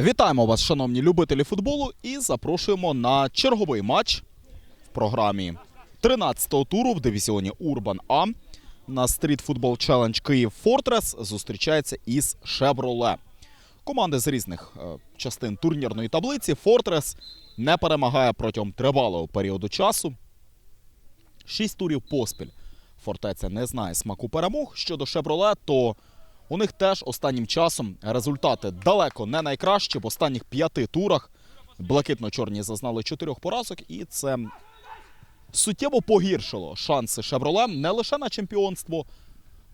Вітаємо вас, шановні любителі футболу, і запрошуємо на черговий матч в програмі 13-го туру в дивізіоні Урбан А. На стріт футбол челендж Київ Фортрес зустрічається із Шевроле. Команди з різних е, частин турнірної таблиці Фортрес не перемагає протягом тривалого періоду часу. Шість турів поспіль. Фортеця не знає смаку перемог. Щодо Шевроле, то у них теж останнім часом результати далеко не найкращі. В останніх п'яти турах блакитно-чорні зазнали чотирьох поразок, і це суттєво погіршило шанси Шевроле не лише на чемпіонство,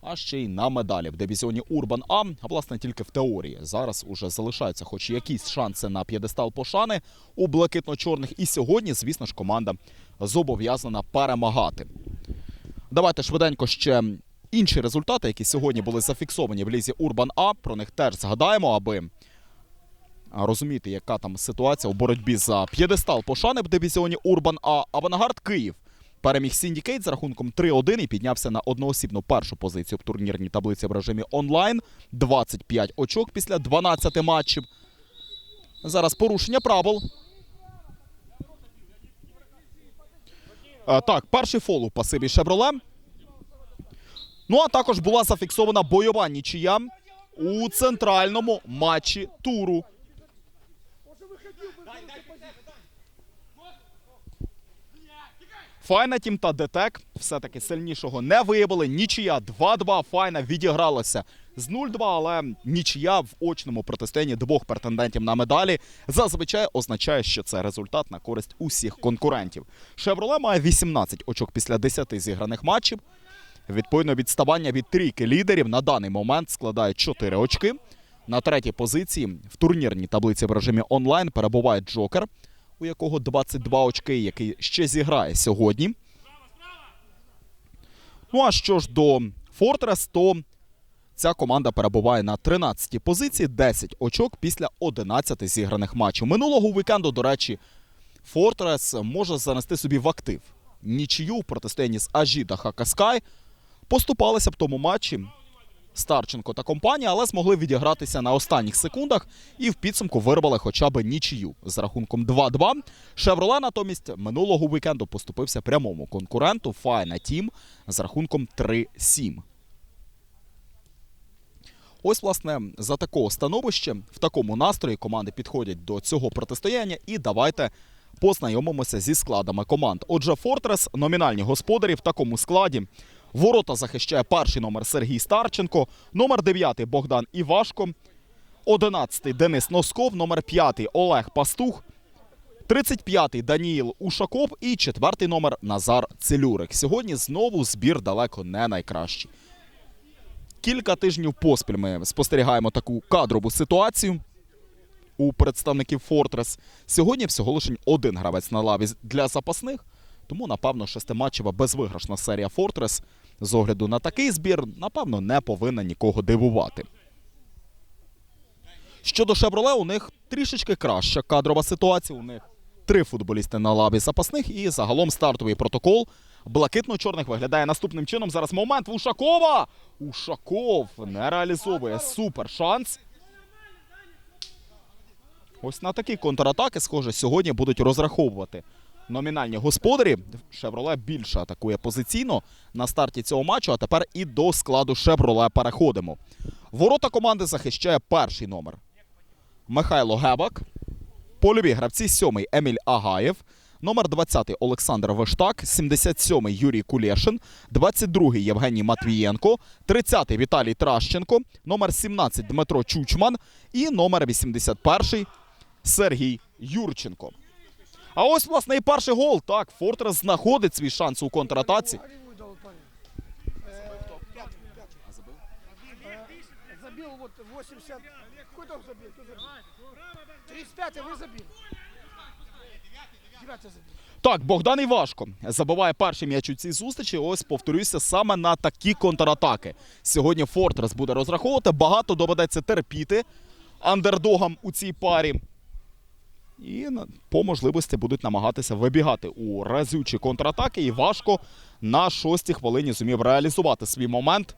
а ще й на медалі в дивізіоні Урбан А. А власне тільки в теорії. Зараз уже залишаються хоч якісь шанси на п'єдестал пошани у блакитно-чорних. І сьогодні, звісно ж, команда зобов'язана перемагати. Давайте швиденько ще інші результати, які сьогодні були зафіксовані в лізі Урбан А. Про них теж згадаємо, аби розуміти, яка там ситуація у боротьбі за п'єдестал пошани в дивізіоні Урбан А. Авангард Київ переміг Сіндікейт з рахунком 3-1 і піднявся на одноосібну першу позицію в турнірній таблиці в режимі онлайн. 25 очок після 12 матчів. Зараз порушення правил. Е, Так, перший фол у пасиві Шевроле. Ну а також була зафіксована бойова нічия у центральному матчі туру. Файна тім та Детек все-таки сильнішого не виявили. Нічия 2-2. Файна відігралася з 0-2, але нічия в очному протистоянні двох претендентів на медалі зазвичай означає, що це результат на користь усіх конкурентів. Шевроле має 18 очок після 10 зіграних матчів. Відповідно, відставання від трійки лідерів на даний момент складає 4 очки. На третій позиції в турнірній таблиці в режимі онлайн перебуває Джокер, у якого 22 очки, який ще зіграє сьогодні. Ну а що ж до Фортрес, то ця команда перебуває на 13-й позиції, 10 очок після 11 зіграних матчів. Минулого вікенду, до речі, Фортрес може занести собі в актив нічию в протистоянні з Ажі та Хакаскай. Поступалися в тому матчі Старченко та компанія, але змогли відігратися на останніх секундах і в підсумку вирвали хоча б нічию з рахунком 2-2. Шевроле натомість минулого вікенду поступився прямому конкуренту Файна Тім з рахунком 3-7. Ось, власне, за такого становища, в такому настрої команди підходять до цього протистояння. І давайте познайомимося зі складами команд. Отже, Фортрес номінальні господарі в такому складі. Ворота захищає перший номер Сергій Старченко, номер 9 Богдан Івашко, 11 Денис Носков, номер 5 Олег Пастух, 35-й Даніїл Ушаков і четвертий номер Назар Целюрик. Сьогодні знову збір далеко не найкращий. Кілька тижнів поспіль ми спостерігаємо таку кадрову ситуацію у представників Фортрес. Сьогодні всього лише один гравець на лаві для запасних. Тому, напевно, шестиматчева безвиграшна серія Фортрес з огляду на такий збір, напевно, не повинна нікого дивувати. Щодо Шевроле, у них трішечки краща кадрова ситуація. У них три футболісти на лаві запасних і загалом стартовий протокол блакитно-чорних виглядає наступним чином. Зараз момент в Ушакова. Ушаков не реалізовує супер шанс. Ось на такі контратаки, схоже, сьогодні будуть розраховувати номінальні господарі. Шевроле більше атакує позиційно на старті цього матчу. А тепер і до складу Шевроле переходимо. Ворота команди захищає перший номер Михайло Гебак. Польові гравці сьомий Еміль Агаєв. Номер 20 Олександр Вештак, 77-й Юрій Кулєшин, 22-й Євгеній Матвієнко, 30-й Віталій Тращенко, номер 17 Дмитро Чучман і номер 81 Сергій Юрченко. А ось, власне, і перший гол. Так, Фортрес знаходить свій шанс у контратаці. Забил вот 80. Какой там забил? Кто забил? 35 вы забили. Так, Богдан Івашко забиває перший м'яч у цій зустрічі. Ось повторюся саме на такі контратаки. Сьогодні Фортрес буде розраховувати. Багато доведеться терпіти андердогам у цій парі. І по можливості будуть намагатися вибігати у разючі контратаки. І важко на шостій хвилині зумів реалізувати свій момент.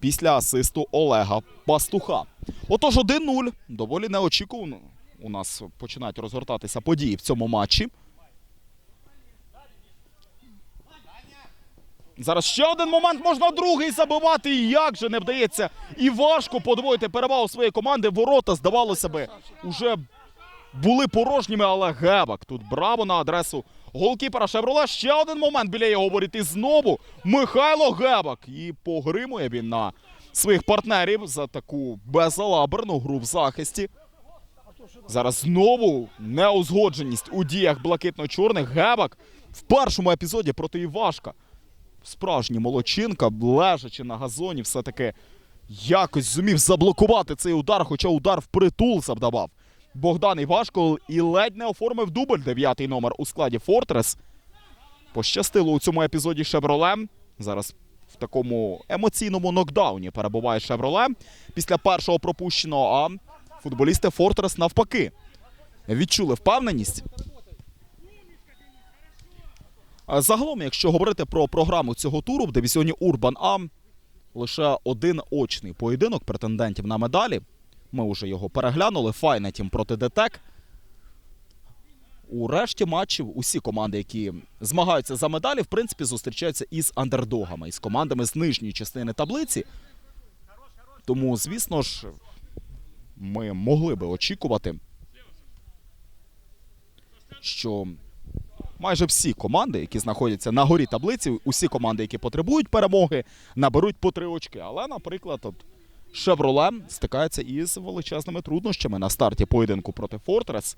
після асисту Олега Пастуха. Отож, 1-0. Доволі неочікувано. У нас починають розгортатися події в цьому матчі. Зараз ще один момент можна другий забивати. І як же не вдається і важко подвоїти перевагу своєї команди. Ворота, здавалося би, уже були порожніми, але Гебак. Тут браво на адресу голкіпера Шевроле. Ще один момент біля його воріт. І знову Михайло Гебак. І погримує він на своїх партнерів за таку безалаберну гру в захисті. Зараз знову неузгодженість у діях блакитно-чорних. Гебак в першому епізоді проти Івашка. Справжній молодчинка, лежачи на газоні, все-таки якось зумів заблокувати цей удар, хоча удар впритул завдавав. Богдан Івашко і ледь не оформив дубль дев'ятий номер у складі Фортрес. Пощастило у цьому епізоді Шевроле. Зараз в такому емоційному нокдауні перебуває Шевроле після першого пропущеного. А футболісти Фортрес навпаки відчули впевненість. Загалом, якщо говорити про програму цього туру в дивізіоні Урбан А, лише один очний поєдинок претендентів на медалі. Ми вже його переглянули. Файнетім проти ДТЕК. У решті матчів усі команди, які змагаються за медалі, в принципі, зустрічаються із андердогами, із командами з нижньої частини таблиці. Тому, звісно ж, ми могли би очікувати, що майже всі команди, які знаходяться на горі таблиці, усі команди, які потребують перемоги, наберуть по три очки. Але, наприклад, от Шевроле стикається із величезними труднощами на старті поєдинку проти Фортрес.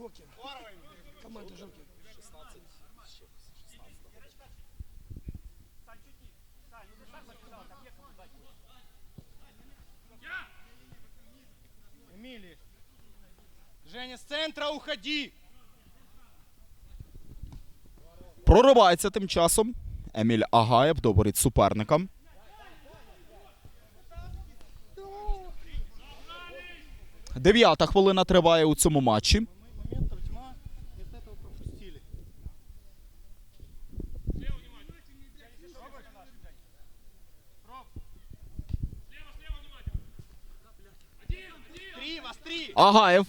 Жокер. Команда Жокер. Эмили. Женя, с центра уходи. Проривається тим часом. Еміль Агаєв до воріт суперника. Дев'ята хвилина триває у цьому матчі. Моментов тьма. Нет этого пропустили. Три, вас три. Агаєв.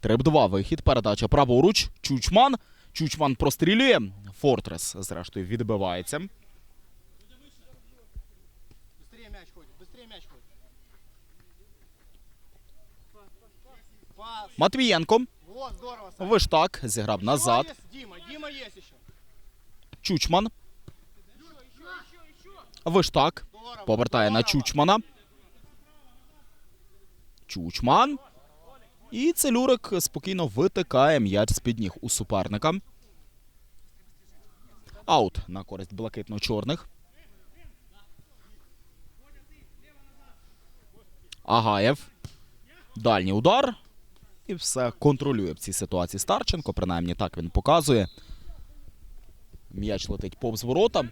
Триб 2 вихід. Передача праворуч. Чучман. Чучман прострілює. Фортрес, зрештою, відбивається. Матвієнко. Виштак зіграв назад. Чучман. Виштак. Повертає на. Чучмана. Чучман. І Целюрик спокійно витикає м'яч з-під ніг у суперника. Аут на користь блакитно-чорних. Агаєв. Дальній удар. І все контролює в цій ситуації Старченко. Принаймні так він показує. М'яч летить повз ворота.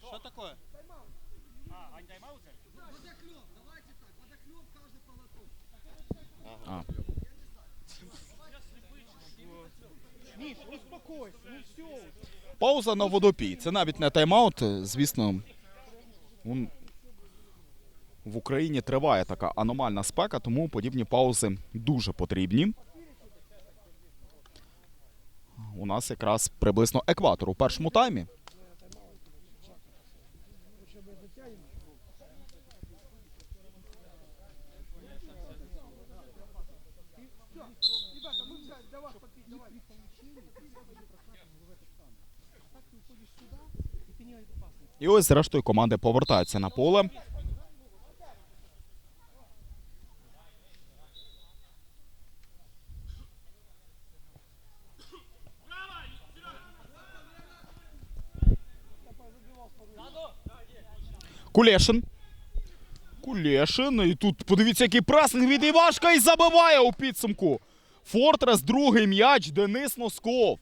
Что такое? А. Миш, успокойся, ну все. Пауза на водопій. Це навіть не тайм-аут. Звісно, в Україні триває така аномальна спека, тому подібні паузи дуже потрібні. У нас якраз приблизно екватор у першому таймі. Ребята, мы взяли для вас попить, давай. І ось, зрештою, команди повертаються на поле. Кулешин. Кулешин. І тут подивіться, який пресинг від Івашка і забиває у підсумку. Фортрес, другий м'яч, Денис Носков.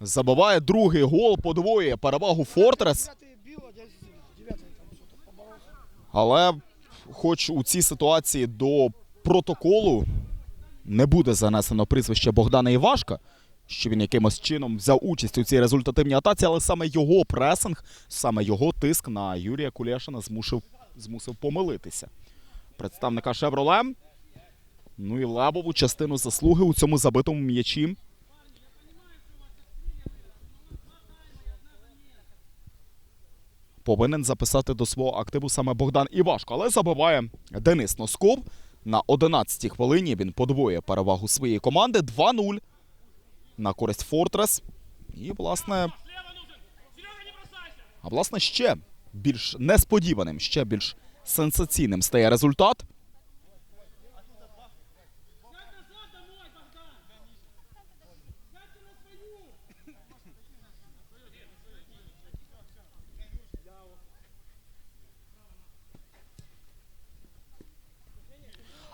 Забиває другий гол, подвоює перевагу Фортрес. Але, хоч у цій ситуації до протоколу не буде занесено прізвище Богдана Івашка, що він якимось чином взяв участь у цій результативній атаці, але саме його пресинг, саме його тиск на Юрія Кулешина змусив, змусив помилитися. Представника Шевроле. Ну і Лебову частину заслуги у цьому забитому м'ячі. Повинен записати до свого активу саме Богдан Івашко. Але забиває Денис Носков. На 11-й хвилині він подвоює перевагу своєї команди 2-0 на користь Фортрес. І, власне, а власне ще більш несподіваним, ще більш сенсаційним стає результат.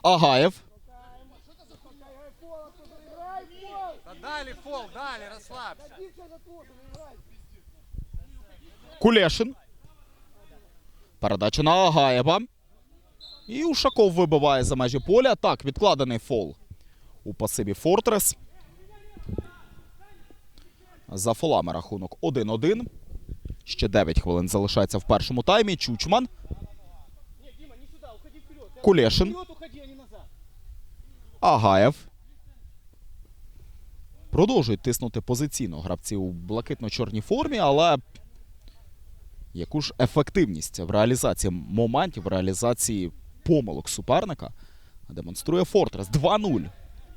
Агаєв. Да дали фол, дали, расслабься. Кулешин. Передача на Агаєва. І Ушаков вибиває за межі поля. Так, відкладений фол у пасиві Фортрес. За фолами рахунок 1-1. Ще 9 хвилин залишається в першому таймі. Чучман. Кулешин. Вперед уходи, а не назад. Агаєв. Продовжують тиснути позиційно гравці у блакитно-чорній формі, але яку ж ефективність в реалізації моментів, в реалізації помилок суперника демонструє Фортрес 2-0.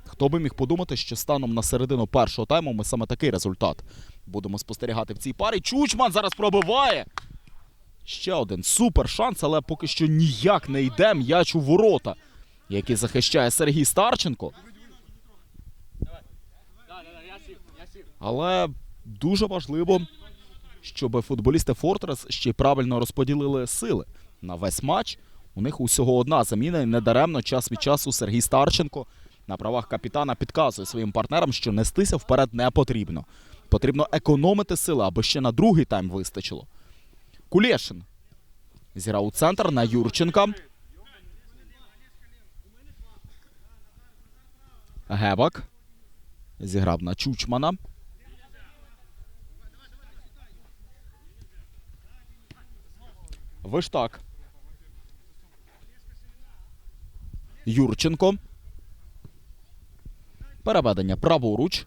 Хто би міг подумати, що станом на середину першого тайму ми саме такий результат будемо спостерігати в цій парі. Чучман зараз пробиває. Ще один супер шанс, але поки що ніяк не йде м'яч у ворота, який захищає Сергій Старченко. Але дуже важливо, щоб футболісти Фортрес ще правильно розподілили сили на весь матч. У них усього одна заміна, і недаремно час від часу Сергій Старченко на правах капітана підказує своїм партнерам, що нестися вперед не потрібно. Потрібно економити сили, аби ще на другий тайм вистачило. Кулєшин зіграв у центр на Юрченка. Гебак зіграв на Чучмана. Виштак. Юрченко. Переведення праворуч.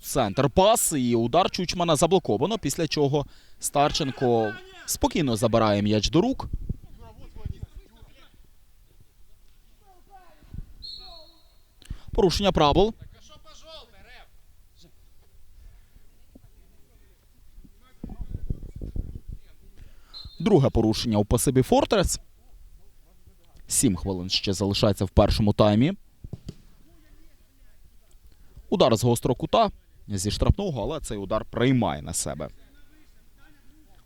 Центр пас і удар Чучмана заблоковано, після чого Старченко спокійно забирає м'яч до рук. Порушення правил. Друге порушення у пасиві Фортрес. Сім хвилин ще залишається в першому таймі. Удар з гострого кута зі штрафного, але цей удар приймає на себе.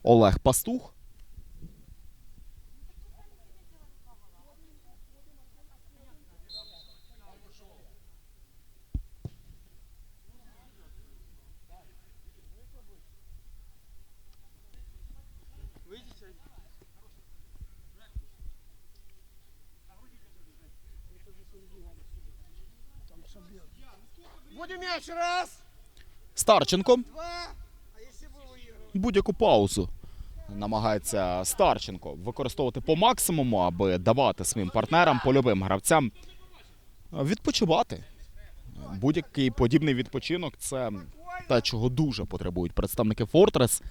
Олег Пастух. Старченко. Будь-яку паузу намагається Старченко використовувати по максимуму, аби давати своїм партнерам, польовим гравцям відпочивати. Будь-який подібний відпочинок це те, чого дуже потребують представники Фортрес.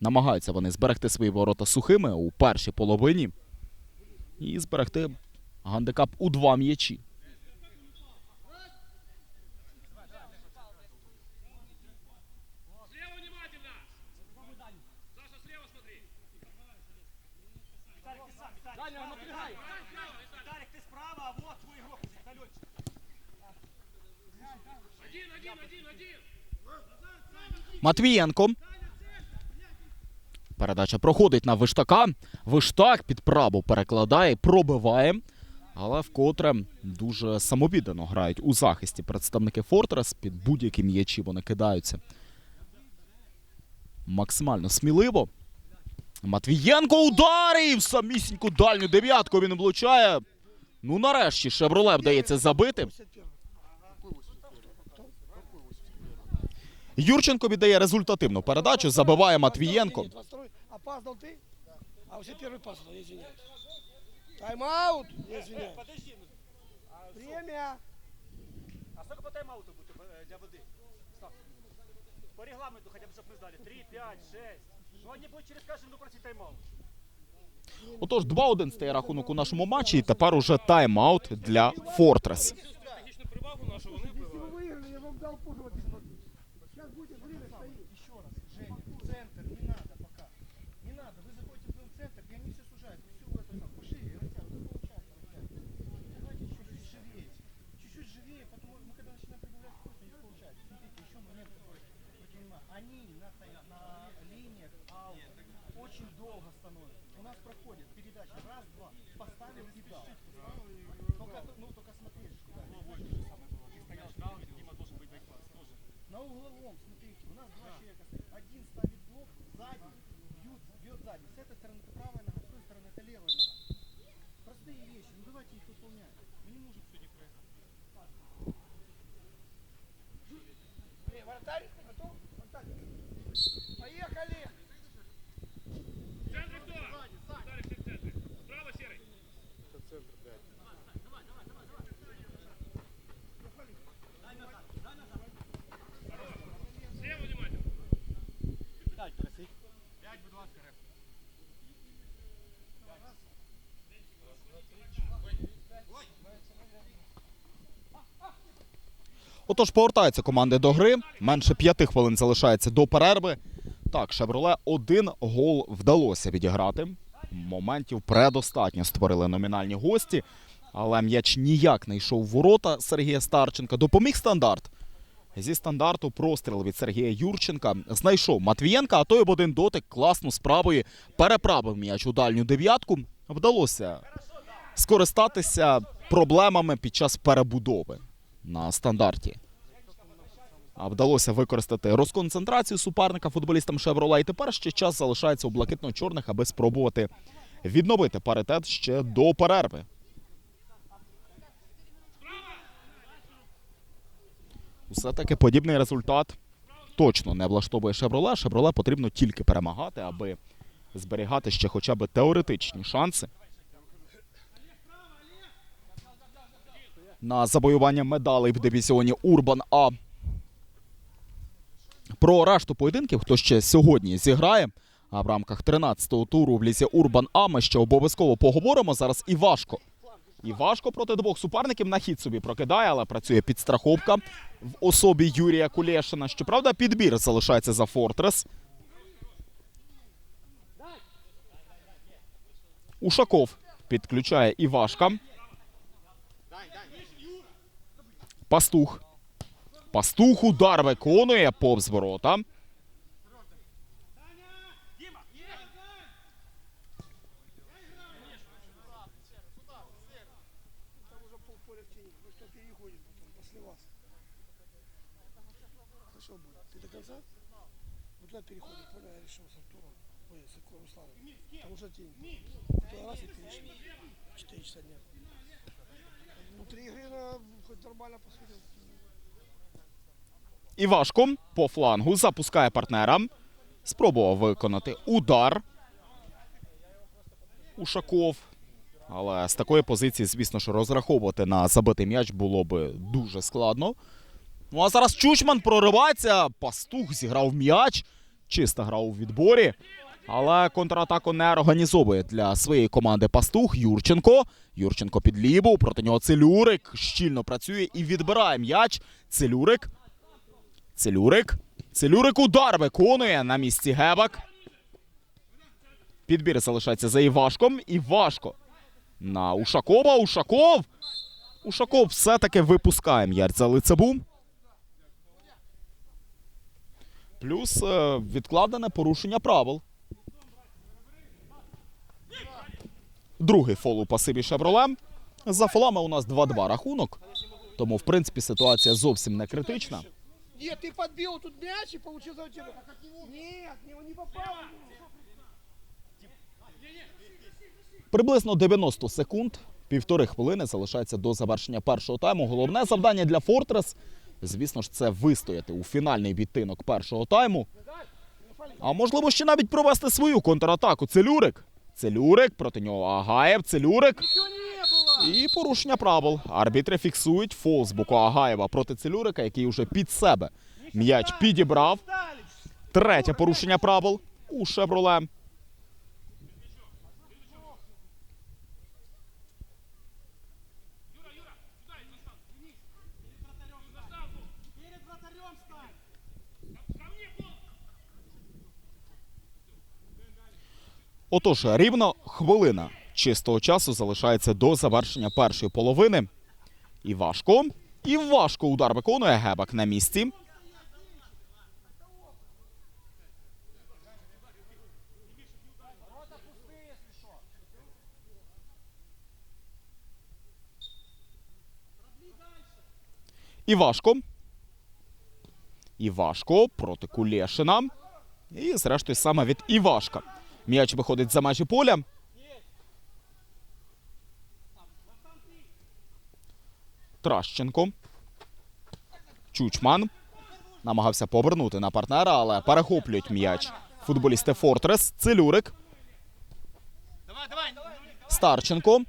Намагаються вони зберегти свої ворота сухими у першій половині і зберегти гандикап у два м'ячі. Матвієнко. Передача проходить на Виштака. Виштак під праву перекладає, пробиває. Але вкотре дуже самовіддано грають у захисті представники Фортрес. Під будь-які м'ячі вони кидаються. Максимально сміливо. Матвієнко ударив! Самісіньку дальню дев'ятку він влучає. Ну, нарешті Шевроле вдається забити. Юрченко віддає результативну передачу, забиває Матвієнко. Нет, 22. Опаздал ты? А все первый пас, я извиняюсь. Тайм-аут, я извиняюсь. Подожди, ну, Время. а сколько по тайм-ауту будет э, для воды? Став. По регламенту хотя бы, чтобы мы знали. 3, 5, 6. Ну, они будут через каждую минуту просить тайм-аут. Отож, 2-1 стає рахунок у нашому матчі, і тепер уже тайм-аут для Фортрес. Если вы выиграли, Отож, повертаються команди до гри. Менше п'яти хвилин залишається до перерви. Так, Шевроле один гол вдалося відіграти. Моментів предостатньо створили номінальні гості, але м'яч ніяк не йшов в ворота Сергія Старченка. Допоміг стандарт. Зі стандарту простріл від Сергія Юрченка знайшов Матвієнка, а той об один дотик класно справою переправив м'яч у дальню дев'ятку. Вдалося скористатися проблемами під час перебудови на стандарті. Вдалося використати розконцентрацію суперника футболістам Шевроле. І тепер ще час залишається у блакитно-чорних, аби спробувати відновити паритет ще до перерви. Все-таки подібний результат точно не влаштовує Шевроле. Шевроле потрібно тільки перемагати, аби зберігати ще хоча б теоретичні шанси на завоювання медалей в дивізіоні Урбан А. Про решту поєдинків, хто ще сьогодні зіграє, а в рамках 13-го туру в лізі Урбан А ми ще обов'язково поговоримо. Зараз і важко. І важко проти двох суперників на хід собі прокидає, але працює підстраховка в особі Юрія Кулєшина. Щоправда, підбір залишається за Фортрес. Ушаков підключає Івашка. Пастух. Пастух удар виконує повз ворота. Там уже полполя в тени. Ну что переходит потом после вас. Хорошо будет. Ты до конца? Вот туда переходит. Понял, я решил с Артуром. Ой, с Ко- Русланом. Там уже тень. Туда раз и перешли. Четыре часа дня. Внутри игры на хоть нормально посмотрел. Івашко по флангу запускає партнера. Спробував виконати удар. Ушаков. Але з такої позиції, звісно, що розраховувати на забитий м'яч було би дуже складно. Ну а зараз Чучман проривається. Пастух зіграв м'яч. Чиста гра у відборі. Але контратаку не організовує для своєї команди Пастух Юрченко. Юрченко під ліву. Проти нього Целюрик щільно працює і відбирає м'яч. Целюрик. Целюрик. Целюрик удар виконує на місці Гебак. Підбір залишається за Івашком. Івашко на Ушакова. Ушаков. Ушаков все-таки випускає м'яч за лицебу. Плюс е, відкладене порушення правил. Другий фол у пасиві Шевроле. За фолами у нас 2-2 рахунок. Тому, в принципі, ситуація зовсім не критична. Нет, ты подбил тут мяч и получил за тебя. Нет, не, он не попал. Приблизно 90 секунд, півтори хвилини залишається до завершення першого тайму. Головне завдання для Фортрес, звісно ж, це вистояти у фінальний відтинок першого тайму. А можливо, ще навіть провести свою контратаку. Целюрик. Целюрик, проти нього Агаєв, Целюрик. І порушення правил. Арбітри фіксують фол з боку Агаєва проти Целюрика, який уже під себе м'яч підібрав. Третє порушення правил у Шевроле. Отож, рівно хвилина чистого часу залишається до завершення першої половини. І важко. І важко удар виконує Гебак на місці. І важко. І важко проти Кулєшина. І, зрештою, саме від Івашка. М'яч виходить за межі поля. Тращенко. Чучман. Намагався повернути на партнера, але перехоплюють м'яч. Футболісти Фортрес. Целюрик. Старченко.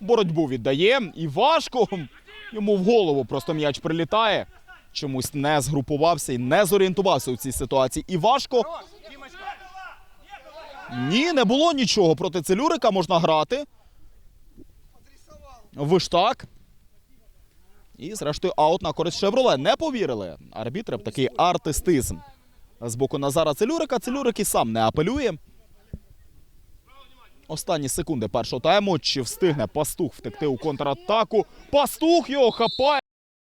Боротьбу віддає. І важко. Йому в голову просто м'яч прилітає. Чомусь не згрупувався і не зорієнтувався у цій ситуації. І важко. Ні, не було нічого. Проти Целюрика можна грати. Виштак. І, зрештою, аут на користь Шевроле. Не повірили. Арбітри в такий артистизм. З боку Назара Целюрика. Целюрик і сам не апелює. Останні секунди першого тайму. Чи встигне пастух втекти у контратаку? Пастух його хапає.